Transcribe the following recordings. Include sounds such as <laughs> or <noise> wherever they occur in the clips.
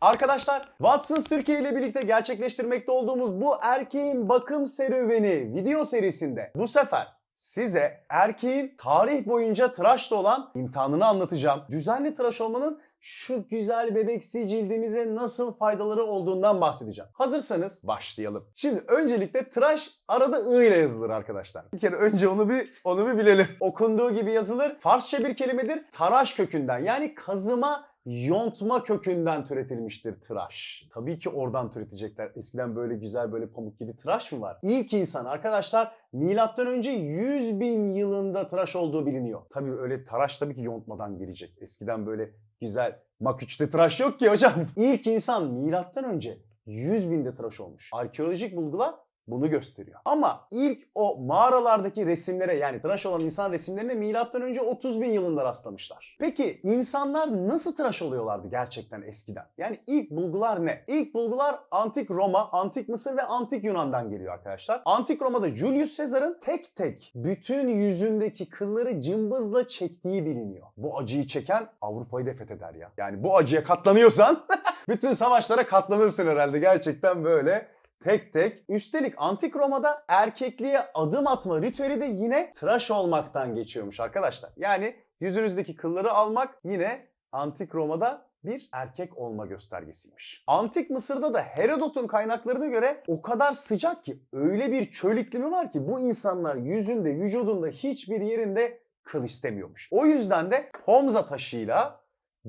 Arkadaşlar Watsons Türkiye ile birlikte gerçekleştirmekte olduğumuz bu erkeğin bakım serüveni video serisinde bu sefer size erkeğin tarih boyunca tıraşta olan imtihanını anlatacağım. Düzenli tıraş olmanın şu güzel bebeksi cildimize nasıl faydaları olduğundan bahsedeceğim. Hazırsanız başlayalım. Şimdi öncelikle tıraş arada ı ile yazılır arkadaşlar. Bir kere önce onu bir onu bir bilelim. Okunduğu gibi yazılır. Farsça bir kelimedir. Taraş kökünden yani kazıma yontma kökünden türetilmiştir tıraş. Tabii ki oradan türetecekler. Eskiden böyle güzel böyle pamuk gibi tıraş mı var? İlk insan arkadaşlar milattan önce 100 bin yılında tıraş olduğu biliniyor. Tabii öyle tıraş tabii ki yontmadan gelecek. Eskiden böyle güzel mak 3'te tıraş yok ki hocam. İlk insan milattan önce 100 binde tıraş olmuş. Arkeolojik bulgular bunu gösteriyor. Ama ilk o mağaralardaki resimlere yani tıraş olan insan resimlerine milattan önce 30 bin yılında rastlamışlar. Peki insanlar nasıl tıraş oluyorlardı gerçekten eskiden? Yani ilk bulgular ne? İlk bulgular antik Roma, antik Mısır ve antik Yunan'dan geliyor arkadaşlar. Antik Roma'da Julius Caesar'ın tek tek bütün yüzündeki kılları cımbızla çektiği biliniyor. Bu acıyı çeken Avrupa'yı da fetheder ya. Yani bu acıya katlanıyorsan <laughs> bütün savaşlara katlanırsın herhalde gerçekten böyle tek tek. Üstelik antik Roma'da erkekliğe adım atma ritüeli de yine tıraş olmaktan geçiyormuş arkadaşlar. Yani yüzünüzdeki kılları almak yine antik Roma'da bir erkek olma göstergesiymiş. Antik Mısır'da da Herodot'un kaynaklarına göre o kadar sıcak ki öyle bir çöl iklimi var ki bu insanlar yüzünde, vücudunda hiçbir yerinde kıl istemiyormuş. O yüzden de pomza taşıyla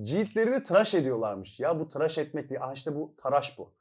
ciltlerini tıraş ediyorlarmış. Ya bu tıraş etmek değil. Ah işte bu taraş bu.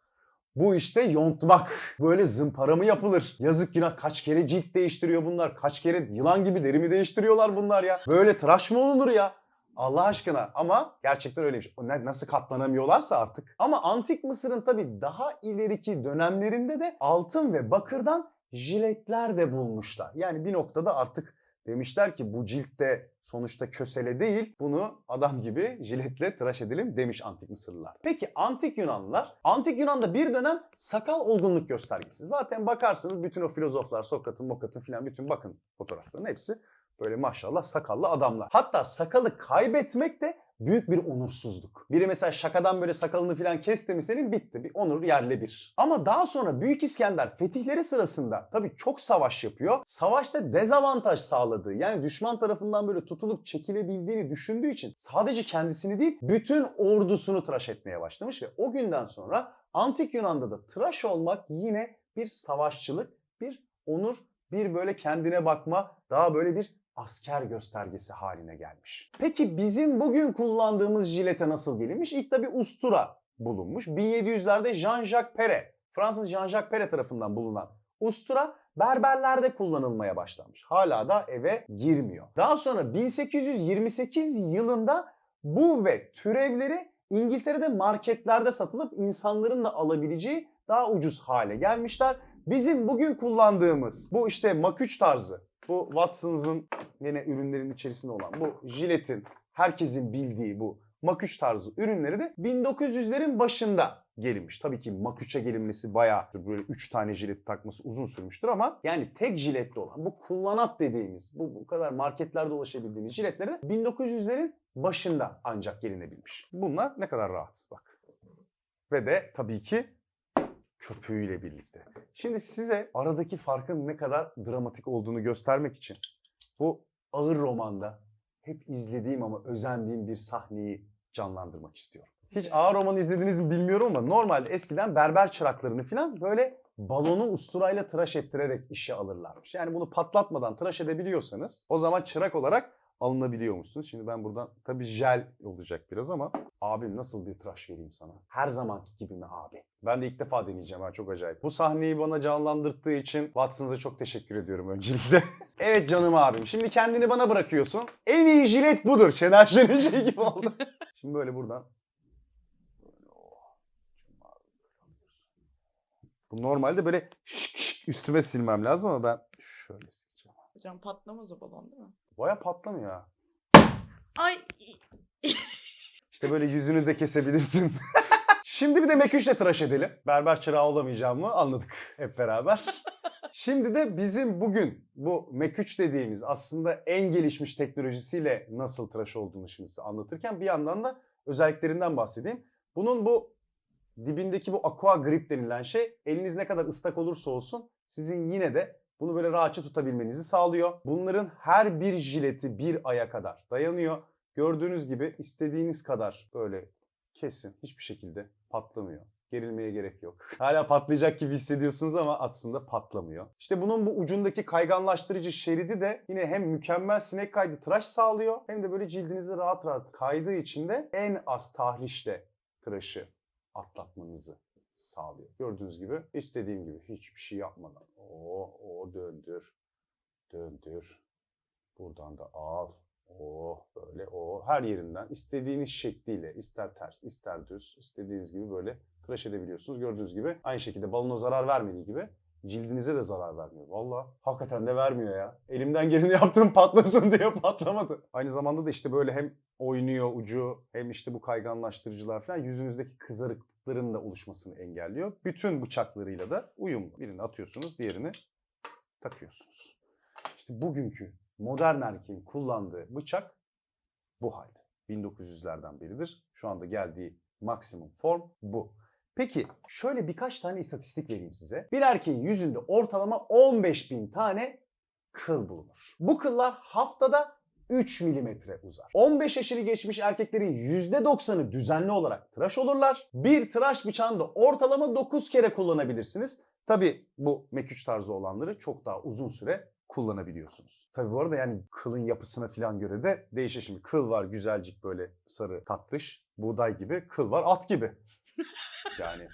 Bu işte yontmak. Böyle zımpara mı yapılır? Yazık günah kaç kere cilt değiştiriyor bunlar. Kaç kere yılan gibi derimi değiştiriyorlar bunlar ya. Böyle tıraş mı olunur ya? Allah aşkına ama gerçekten öyleymiş. Ne- Nasıl katlanamıyorlarsa artık. Ama antik Mısır'ın tabii daha ileriki dönemlerinde de altın ve bakırdan jiletler de bulmuşlar. Yani bir noktada artık demişler ki bu ciltte sonuçta kösele değil bunu adam gibi jiletle tıraş edelim demiş antik Mısırlılar. Peki antik Yunanlılar? Antik Yunan'da bir dönem sakal olgunluk göstergesi. Zaten bakarsınız bütün o filozoflar Sokrat'ın, Mokrat'ın filan bütün bakın fotoğrafların hepsi böyle maşallah sakallı adamlar. Hatta sakalı kaybetmek de büyük bir onursuzluk. Biri mesela şakadan böyle sakalını filan kesti mi senin bitti. Bir onur yerle bir. Ama daha sonra Büyük İskender fetihleri sırasında tabii çok savaş yapıyor. Savaşta dezavantaj sağladığı yani düşman tarafından böyle tutulup çekilebildiğini düşündüğü için sadece kendisini değil bütün ordusunu tıraş etmeye başlamış ve o günden sonra Antik Yunan'da da tıraş olmak yine bir savaşçılık, bir onur, bir böyle kendine bakma, daha böyle bir asker göstergesi haline gelmiş. Peki bizim bugün kullandığımız jilete nasıl gelinmiş? İlk tabi ustura bulunmuş. 1700'lerde Jean-Jacques Perret, Fransız Jean-Jacques Perret tarafından bulunan ustura berberlerde kullanılmaya başlanmış. Hala da eve girmiyor. Daha sonra 1828 yılında bu ve türevleri İngiltere'de marketlerde satılıp insanların da alabileceği daha ucuz hale gelmişler. Bizim bugün kullandığımız bu işte maküç tarzı, bu Watson's'ın yine ürünlerin içerisinde olan bu jiletin herkesin bildiği bu maküç tarzı ürünleri de 1900'lerin başında gelinmiş. Tabii ki maküçe gelinmesi bayağı böyle 3 tane jileti takması uzun sürmüştür ama yani tek jiletli olan bu kullanat dediğimiz bu, bu kadar marketlerde ulaşabildiğimiz jiletleri de 1900'lerin başında ancak gelinebilmiş. Bunlar ne kadar rahat bak. Ve de tabii ki köpüğüyle birlikte. Şimdi size aradaki farkın ne kadar dramatik olduğunu göstermek için bu ağır romanda hep izlediğim ama özendiğim bir sahneyi canlandırmak istiyorum. Hiç ağır roman izlediniz mi bilmiyorum ama normalde eskiden berber çıraklarını falan böyle balonu usturayla tıraş ettirerek işe alırlarmış. Yani bunu patlatmadan tıraş edebiliyorsanız o zaman çırak olarak alınabiliyormuşsunuz. Şimdi ben buradan tabii jel olacak biraz ama abim nasıl bir tıraş vereyim sana? Her zamanki gibi mi abi? Ben de ilk defa deneyeceğim ha çok acayip. Bu sahneyi bana canlandırdığı için Watson's'a çok teşekkür ediyorum öncelikle. <laughs> evet canım abim şimdi kendini bana bırakıyorsun. En iyi jilet budur. Şener Şen'in şeyi gibi oldu. <laughs> şimdi böyle buradan. Bu normalde böyle şık şık üstüme silmem lazım ama ben şöyle sileceğim. Hocam patlamaz o balon değil mi? Baya patlamıyor ha. Ay İşte böyle yüzünü de kesebilirsin. <laughs> Şimdi bir de meküşle tıraş edelim. Berber çırağı olamayacağımı anladık hep beraber. Şimdi de bizim bugün bu meküç dediğimiz aslında en gelişmiş teknolojisiyle nasıl tıraş olduğunu şimdi size anlatırken bir yandan da özelliklerinden bahsedeyim. Bunun bu dibindeki bu aqua grip denilen şey eliniz ne kadar ıslak olursa olsun sizin yine de bunu böyle rahatça tutabilmenizi sağlıyor. Bunların her bir jileti bir aya kadar dayanıyor. Gördüğünüz gibi istediğiniz kadar böyle kesin hiçbir şekilde patlamıyor. Gerilmeye gerek yok. <laughs> Hala patlayacak gibi hissediyorsunuz ama aslında patlamıyor. İşte bunun bu ucundaki kayganlaştırıcı şeridi de yine hem mükemmel sinek kaydı tıraş sağlıyor hem de böyle cildinizde rahat rahat kaydığı için de en az tahrişle tıraşı atlatmanızı sağlıyor. Gördüğünüz gibi istediğim gibi hiçbir şey yapmadan. O o döndür. Döndür. Buradan da al. O böyle o her yerinden istediğiniz şekliyle ister ters ister düz istediğiniz gibi böyle tıraş edebiliyorsunuz. Gördüğünüz gibi aynı şekilde balona zarar vermediği gibi cildinize de zarar vermiyor. Valla hakikaten de vermiyor ya. Elimden geleni <laughs> yaptım patlasın diye patlamadı. Aynı zamanda da işte böyle hem oynuyor ucu hem işte bu kayganlaştırıcılar falan yüzünüzdeki kızarıklıkların da oluşmasını engelliyor. Bütün bıçaklarıyla da uyumlu. Birini atıyorsunuz diğerini takıyorsunuz. İşte bugünkü modern erkeğin kullandığı bıçak bu halde. 1900'lerden beridir. Şu anda geldiği maksimum form bu. Peki şöyle birkaç tane istatistik vereyim size. Bir erkeğin yüzünde ortalama 15 bin tane kıl bulunur. Bu kıllar haftada 3 milimetre uzar. 15 yaşını geçmiş erkeklerin %90'ı düzenli olarak tıraş olurlar. Bir tıraş bıçağını da ortalama 9 kere kullanabilirsiniz. Tabi bu M3 tarzı olanları çok daha uzun süre kullanabiliyorsunuz. Tabi bu arada yani kılın yapısına falan göre de değişir. Şimdi kıl var güzelcik böyle sarı tatlış, buğday gibi, kıl var at gibi. Yani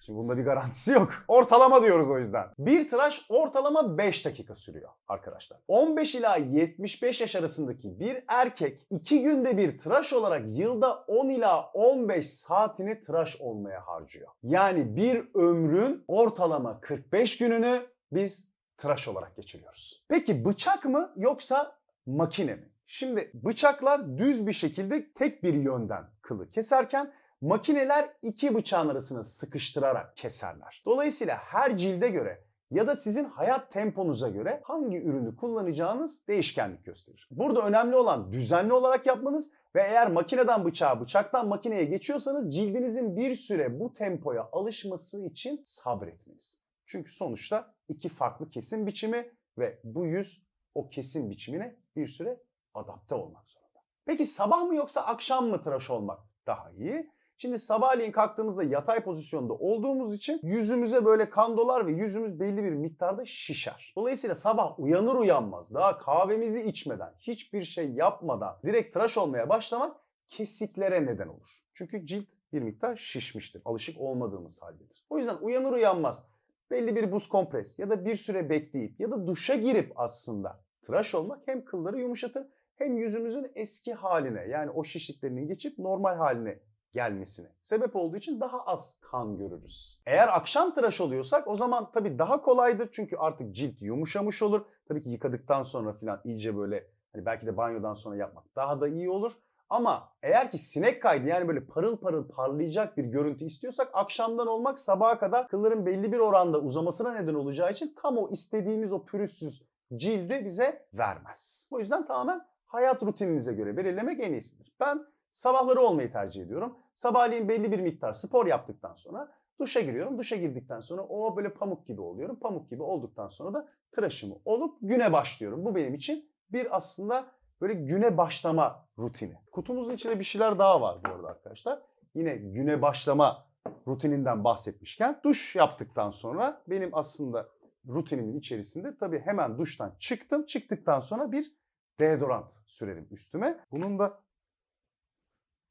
Şimdi bunda bir garantisi yok. Ortalama diyoruz o yüzden. Bir tıraş ortalama 5 dakika sürüyor arkadaşlar. 15 ila 75 yaş arasındaki bir erkek 2 günde bir tıraş olarak yılda 10 ila 15 saatini tıraş olmaya harcıyor. Yani bir ömrün ortalama 45 gününü biz tıraş olarak geçiriyoruz. Peki bıçak mı yoksa makine mi? Şimdi bıçaklar düz bir şekilde tek bir yönden kılı keserken makineler iki bıçağın arasını sıkıştırarak keserler. Dolayısıyla her cilde göre ya da sizin hayat temponuza göre hangi ürünü kullanacağınız değişkenlik gösterir. Burada önemli olan düzenli olarak yapmanız ve eğer makineden bıçağa, bıçaktan makineye geçiyorsanız cildinizin bir süre bu tempoya alışması için sabretmeniz. Çünkü sonuçta iki farklı kesim biçimi ve bu yüz o kesim biçimine bir süre adapte olmak zorunda. Peki sabah mı yoksa akşam mı tıraş olmak daha iyi? Şimdi sabahleyin kalktığımızda yatay pozisyonda olduğumuz için yüzümüze böyle kan dolar ve yüzümüz belli bir miktarda şişer. Dolayısıyla sabah uyanır uyanmaz daha kahvemizi içmeden, hiçbir şey yapmadan direkt tıraş olmaya başlamak kesiklere neden olur. Çünkü cilt bir miktar şişmiştir. Alışık olmadığımız haldedir. O yüzden uyanır uyanmaz belli bir buz kompres ya da bir süre bekleyip ya da duşa girip aslında tıraş olmak hem kılları yumuşatır hem yüzümüzün eski haline yani o şişliklerinin geçip normal haline gelmesine sebep olduğu için daha az kan görürüz. Eğer akşam tıraş oluyorsak o zaman tabii daha kolaydır çünkü artık cilt yumuşamış olur. Tabii ki yıkadıktan sonra falan iyice böyle hani belki de banyodan sonra yapmak daha da iyi olur. Ama eğer ki sinek kaydı yani böyle parıl parıl parlayacak bir görüntü istiyorsak akşamdan olmak sabaha kadar kılların belli bir oranda uzamasına neden olacağı için tam o istediğimiz o pürüzsüz cildi bize vermez. O yüzden tamamen hayat rutininize göre belirlemek en iyisidir. Ben sabahları olmayı tercih ediyorum. Sabahleyin belli bir miktar spor yaptıktan sonra duşa giriyorum. Duşa girdikten sonra o böyle pamuk gibi oluyorum. Pamuk gibi olduktan sonra da tıraşımı olup güne başlıyorum. Bu benim için bir aslında böyle güne başlama rutini. Kutumuzun içinde bir şeyler daha var bu arada arkadaşlar. Yine güne başlama rutininden bahsetmişken duş yaptıktan sonra benim aslında rutinimin içerisinde tabii hemen duştan çıktım. Çıktıktan sonra bir deodorant sürerim üstüme. Bunun da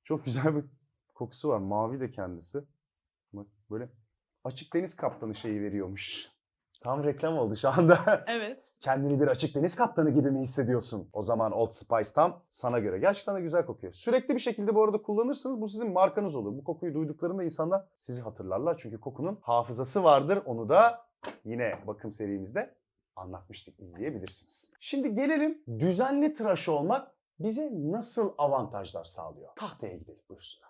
çok güzel bir kokusu var. Mavi de kendisi. Bak böyle açık deniz kaptanı şeyi veriyormuş. Tam reklam oldu şu anda. <laughs> Evet. Kendini bir açık deniz kaptanı gibi mi hissediyorsun? O zaman Old Spice tam sana göre. Gerçekten de güzel kokuyor. Sürekli bir şekilde bu arada kullanırsanız bu sizin markanız olur. Bu kokuyu duyduklarında insanlar sizi hatırlarlar. Çünkü kokunun hafızası vardır. Onu da yine bakım serimizde anlatmıştık. izleyebilirsiniz. Şimdi gelelim düzenli tıraş olmak bize nasıl avantajlar sağlıyor? Tahtaya gidelim buyursunlar.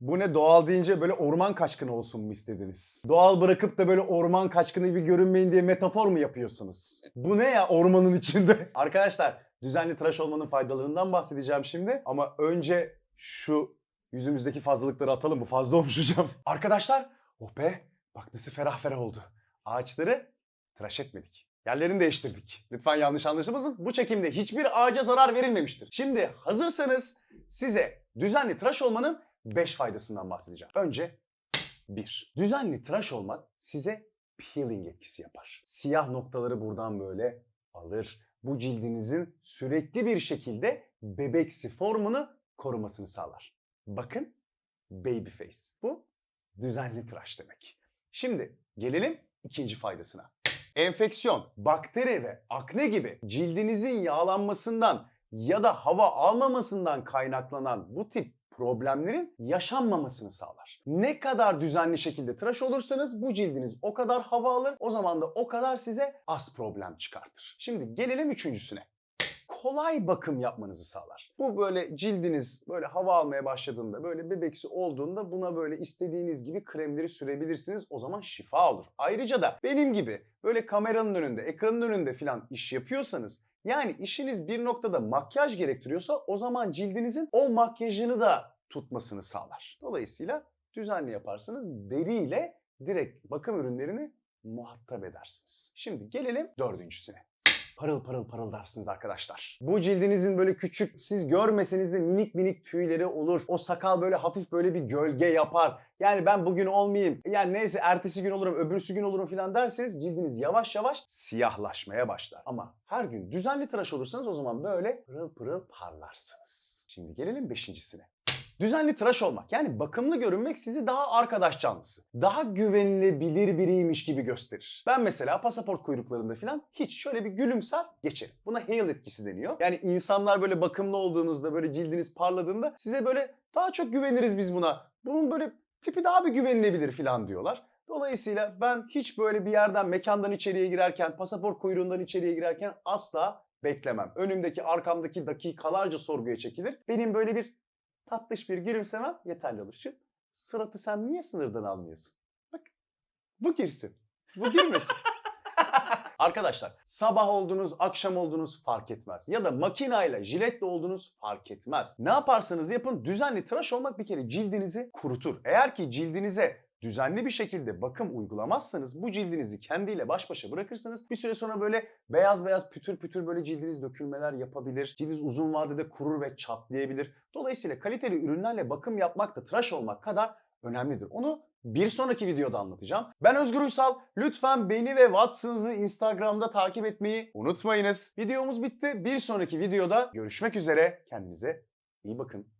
Bu ne doğal deyince böyle orman kaçkını olsun mu istediniz? Doğal bırakıp da böyle orman kaçkını gibi görünmeyin diye metafor mu yapıyorsunuz? Bu ne ya ormanın içinde? <laughs> Arkadaşlar düzenli tıraş olmanın faydalarından bahsedeceğim şimdi. Ama önce şu yüzümüzdeki fazlalıkları atalım. Bu fazla olmuş hocam. <laughs> Arkadaşlar oh be bak nasıl ferah ferah oldu. Ağaçları tıraş etmedik. Yerlerini değiştirdik. Lütfen yanlış anlaşılmasın. Bu çekimde hiçbir ağaca zarar verilmemiştir. Şimdi hazırsanız size düzenli tıraş olmanın 5 faydasından bahsedeceğim. Önce 1. Düzenli tıraş olmak size peeling etkisi yapar. Siyah noktaları buradan böyle alır. Bu cildinizin sürekli bir şekilde bebeksi formunu korumasını sağlar. Bakın baby face. Bu düzenli tıraş demek. Şimdi gelelim ikinci faydasına. Enfeksiyon, bakteri ve akne gibi cildinizin yağlanmasından ya da hava almamasından kaynaklanan bu tip problemlerin yaşanmamasını sağlar. Ne kadar düzenli şekilde tıraş olursanız bu cildiniz o kadar hava alır. O zaman da o kadar size az problem çıkartır. Şimdi gelelim üçüncüsüne kolay bakım yapmanızı sağlar. Bu böyle cildiniz böyle hava almaya başladığında, böyle bebeksi olduğunda buna böyle istediğiniz gibi kremleri sürebilirsiniz. O zaman şifa olur. Ayrıca da benim gibi böyle kameranın önünde, ekranın önünde filan iş yapıyorsanız yani işiniz bir noktada makyaj gerektiriyorsa o zaman cildinizin o makyajını da tutmasını sağlar. Dolayısıyla düzenli yaparsanız deriyle direkt bakım ürünlerini muhatap edersiniz. Şimdi gelelim dördüncüsüne parıl parıl parıldarsınız arkadaşlar. Bu cildinizin böyle küçük siz görmeseniz de minik minik tüyleri olur. O sakal böyle hafif böyle bir gölge yapar. Yani ben bugün olmayayım. Yani neyse ertesi gün olurum, öbürsü gün olurum falan derseniz cildiniz yavaş yavaş siyahlaşmaya başlar. Ama her gün düzenli tıraş olursanız o zaman böyle pırıl pırıl parlarsınız. Şimdi gelelim beşincisine. Düzenli tıraş olmak yani bakımlı görünmek sizi daha arkadaş canlısı, daha güvenilebilir biriymiş gibi gösterir. Ben mesela pasaport kuyruklarında falan hiç şöyle bir gülümser geçerim. Buna halo etkisi deniyor. Yani insanlar böyle bakımlı olduğunuzda böyle cildiniz parladığında size böyle daha çok güveniriz biz buna. Bunun böyle tipi daha bir güvenilebilir falan diyorlar. Dolayısıyla ben hiç böyle bir yerden mekandan içeriye girerken, pasaport kuyruğundan içeriye girerken asla beklemem. Önümdeki arkamdaki dakikalarca sorguya çekilir. Benim böyle bir tatlış bir gülümsemem yeterli olur. Şu suratı sen niye sınırdan almıyorsun? Bak bu girsin. Bu girmesin. <laughs> Arkadaşlar sabah oldunuz, akşam oldunuz fark etmez. Ya da makinayla, jiletle oldunuz fark etmez. Ne yaparsanız yapın düzenli tıraş olmak bir kere cildinizi kurutur. Eğer ki cildinize düzenli bir şekilde bakım uygulamazsanız bu cildinizi kendiyle baş başa bırakırsınız. Bir süre sonra böyle beyaz beyaz pütür pütür böyle cildiniz dökülmeler yapabilir. Cildiniz uzun vadede kurur ve çatlayabilir. Dolayısıyla kaliteli ürünlerle bakım yapmak da tıraş olmak kadar önemlidir. Onu bir sonraki videoda anlatacağım. Ben Özgür Uysal. Lütfen beni ve Watson's'ı Instagram'da takip etmeyi unutmayınız. Videomuz bitti. Bir sonraki videoda görüşmek üzere. Kendinize iyi bakın.